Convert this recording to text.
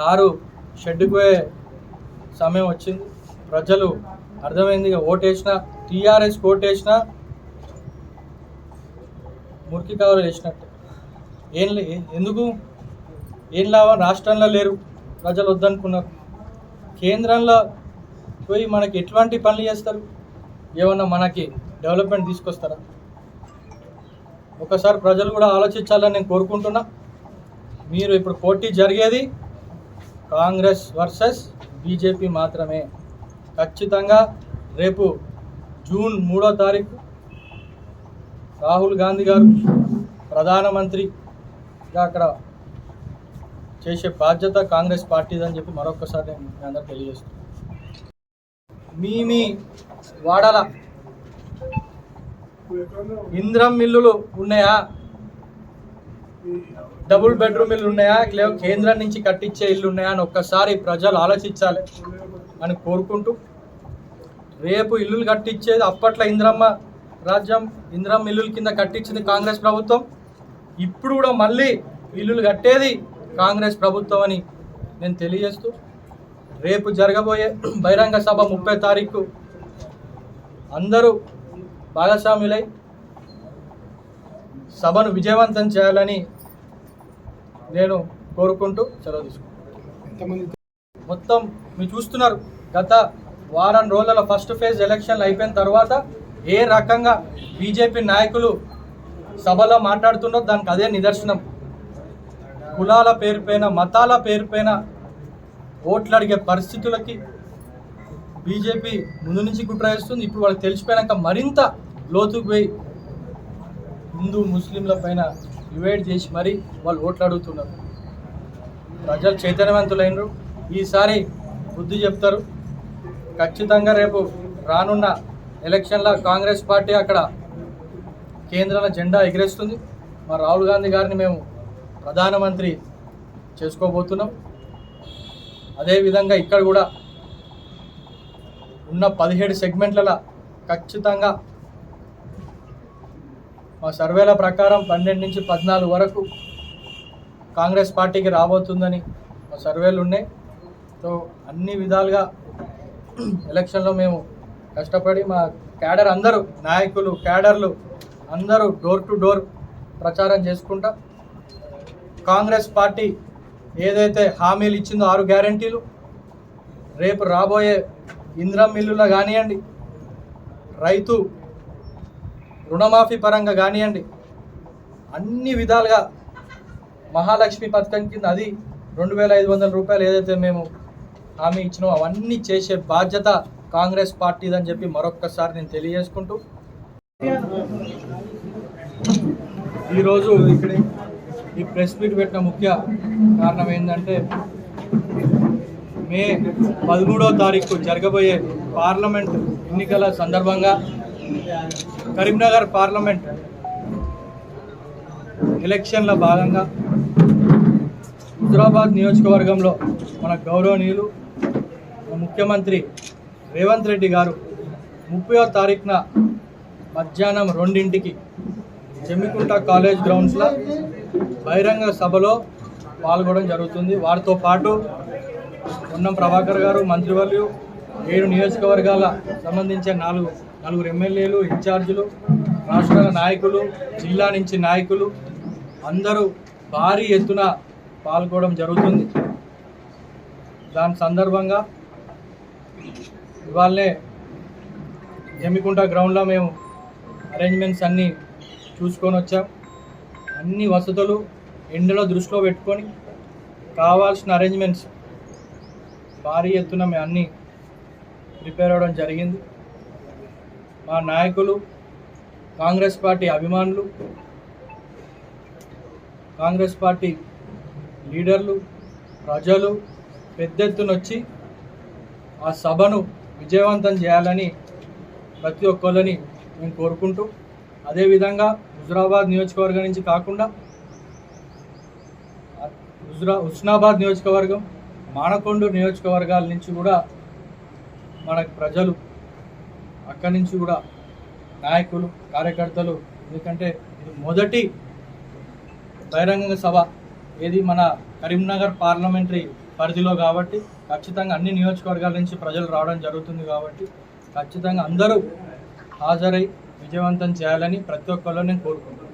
Car షెడ్డుకు పోయే సమయం వచ్చింది. ప్రజలు అర్థమైంది ఓటేసిన టీఆర్ఎస్ ఓటేసిన మురికి కవర్లు వేసినట్టు. ఏం ఎందుకు? ఏం లాభం? రాష్ట్రంలో లేరు. ప్రజలు వద్దనుకున్నారు. కేంద్రంలో పోయి మనకి ఎటువంటి పనులు చేస్తారు? ఏమన్నా మనకి డెవలప్మెంట్ తీసుకొస్తారా? ఒకసారి ప్రజలు కూడా ఆలోచించాలని నేను కోరుకుంటున్నా. మీరు ఇప్పుడు పోటీ జరిగేది కాంగ్రెస్ వర్సెస్ బీజేపీ మాత్రమే. ఖచ్చితంగా రేపు జూన్ మూడో తారీఖు రాహుల్ గాంధీ గారు ప్రధానమంత్రిగా అక్కడ చేసే బాధ్యత కాంగ్రెస్ పార్టీదని చెప్పి మరొకసారి నేను మీ అందరూ తెలియజేస్తున్నాను మీ మీ వాడల. ఇంద్రం మిల్లులు ఉన్నాయా? డబుల్ బెడ్రూమ్ ఇల్లు ఉన్నాయా? లేవు కేంద్రం నుంచి కట్టించే ఇల్లు ఉన్నాయా అని ఒక్కసారి ప్రజలు ఆలోచించాలి అని కోరుకుంటూ. రేపు ఇల్లులు కట్టించేది అప్పట్లో ఇంద్రమ్మ రాజ్యం ఇంద్రమ్మ ఇల్లుల కింద కట్టించింది కాంగ్రెస్ ప్రభుత్వం. ఇప్పుడు కూడా మళ్ళీ ఇల్లులు కట్టేది కాంగ్రెస్ ప్రభుత్వం అని నేను తెలియజేస్తూ రేపు జరగబోయే బహిరంగ సభ ముప్పై తారీఖు అందరూ భాగస్వాములై సభను విజయవంతం చేయాలని నేను కోరుకుంటూ సెలవు తీసుకుంటాను మొత్తం మీరు చూస్తున్నారు గత వారం రోజుల ఫస్ట్ ఫేజ్ ఎలక్షన్లు అయిపోయిన తర్వాత ఏ రకంగా బీజేపీ నాయకులు సభలో మాట్లాడుతున్నారో దానికి అదే నిదర్శనం. కులాల పేరుపైన మతాల పేరుపైన ఓట్లు అడిగే పరిస్థితులకి బీజేపీ ముందు నుంచి కుట్ర చేస్తుంది. ఇప్పుడు వాళ్ళకి తెలిసిపోయాక మరింత లోతుకు పోయి హిందూ ముస్లింల పైన డివైడ్ చేసి మరీ వాళ్ళు ఓట్లు అడుగుతున్నారు ప్రజలు చైతన్యవంతులైనరు. ఈసారి బుద్ధి చెప్తారు. ఖచ్చితంగా రేపు రానున్న ఎలక్షన్లో కాంగ్రెస్ పార్టీ అక్కడ కేంద్రంలో జెండా ఎగిరేస్తుంది. మా రాహుల్ గాంధీ గారిని మేము ప్రధానమంత్రి చేసుకోబోతున్నాం. అదేవిధంగా ఇక్కడ కూడా ఉన్న పదిహేడు సెగ్మెంట్లలో ఖచ్చితంగా మా సర్వేల ప్రకారం పన్నెండు నుంచి పద్నాలుగు వరకు కాంగ్రెస్ పార్టీకి రాబోతుందని మా సర్వేలు ఉన్నాయి. సో అన్ని విధాలుగా ఎలక్షన్లో మేము కష్టపడి మా క్యాడర్ అందరూ నాయకులు క్యాడర్లు అందరూ డోర్ టు డోర్ ప్రచారం చేసుకుంటా కాంగ్రెస్ పార్టీ ఏదైతే హామీలు ఇచ్చిందో ఆరు గ్యారంటీలు రేపు రాబోయే ఇంద్రం మిల్లులో కానివ్వండి రైతు రుణమాఫీ పరంగా కానివ్వండి అన్ని విధాలుగా మహాలక్ష్మి పథకం కింద అది రెండు వేల ఐదు వందల రూపాయలు ఏదైతే మేము హామీ ఇచ్చినామో అవన్నీ చేసే బాధ్యత కాంగ్రెస్ పార్టీదని చెప్పి మరొక్కసారి నేను తెలియజేసుకుంటూ. ఈరోజు ఇక్కడ ఈ ప్రెస్ మీట్ పెట్టిన ముఖ్య కారణం ఏంటంటే మే పదమూడో తారీఖు జరగబోయే పార్లమెంట్ ఎన్నికల సందర్భంగా కరీంనగర్ పార్లమెంట్ ఎలక్షన్ల భాగంగా హుజరాబాద్ నియోజకవర్గంలో మన గౌరవనీయులు ముఖ్యమంత్రి రేవంత్ రెడ్డి గారు ముప్పయో తారీఖున మధ్యాహ్నం రెండింటికి జమ్మికుంట కాలేజ్ గ్రౌండ్స్లో బహిరంగ సభలో పాల్గొనడం జరుగుతుంది. వారితో పాటు ఉన్నం ప్రభాకర్ గారు మంత్రివర్యులు ఏడు నియోజకవర్గాల సంబంధించిన నాలుగు నలుగురు ఎమ్మెల్యేలు ఇన్ఛార్జీలు రాష్ట్ర నాయకులు జిల్లా నుంచి నాయకులు అందరూ భారీ ఎత్తున పాల్గొనడం జరుగుతుంది. దాని సందర్భంగా ఇవాళనే జమ్మికుంట గ్రౌండ్లో మేము అరేంజ్మెంట్స్ అన్నీ చూసుకొని వచ్చాం. అన్ని వసతులు ఎండలో దృష్టిలో పెట్టుకొని కావాల్సిన అరేంజ్మెంట్స్ భారీ ఎత్తున మేము అన్నీ ప్రిపేర్ అవ్వడం జరిగింది. మా నాయకులు కాంగ్రెస్ పార్టీ అభిమానులు కాంగ్రెస్ పార్టీ లీడర్లు ప్రజలు పెద్ద ఎత్తున వచ్చి ఆ సభను విజయవంతం చేయాలని ప్రతి ఒక్కళ్ళని మేము కోరుకుంటూ అదేవిధంగా హుజరాబాద్ నియోజకవర్గం నుంచి కాకుండా హుజరా హుస్నాబాద్ నియోజకవర్గం మానకొండ నియోజకవర్గాల నుంచి కూడా మన ప్రజలు అక్కడి నుంచి కూడా నాయకులు కార్యకర్తలు ఎందుకంటే ఇది మొదటి బహిరంగ సభ ఏది మన కరీంనగర్ పార్లమెంటరీ పరిధిలో కాబట్టి ఖచ్చితంగా అన్ని నియోజకవర్గాల నుంచి ప్రజలు రావడం జరుగుతుంది కాబట్టి ఖచ్చితంగా అందరూ హాజరై విజయవంతం చేయాలని ప్రతి ఒక్కరిలో నేను కోరుకుంటున్నాను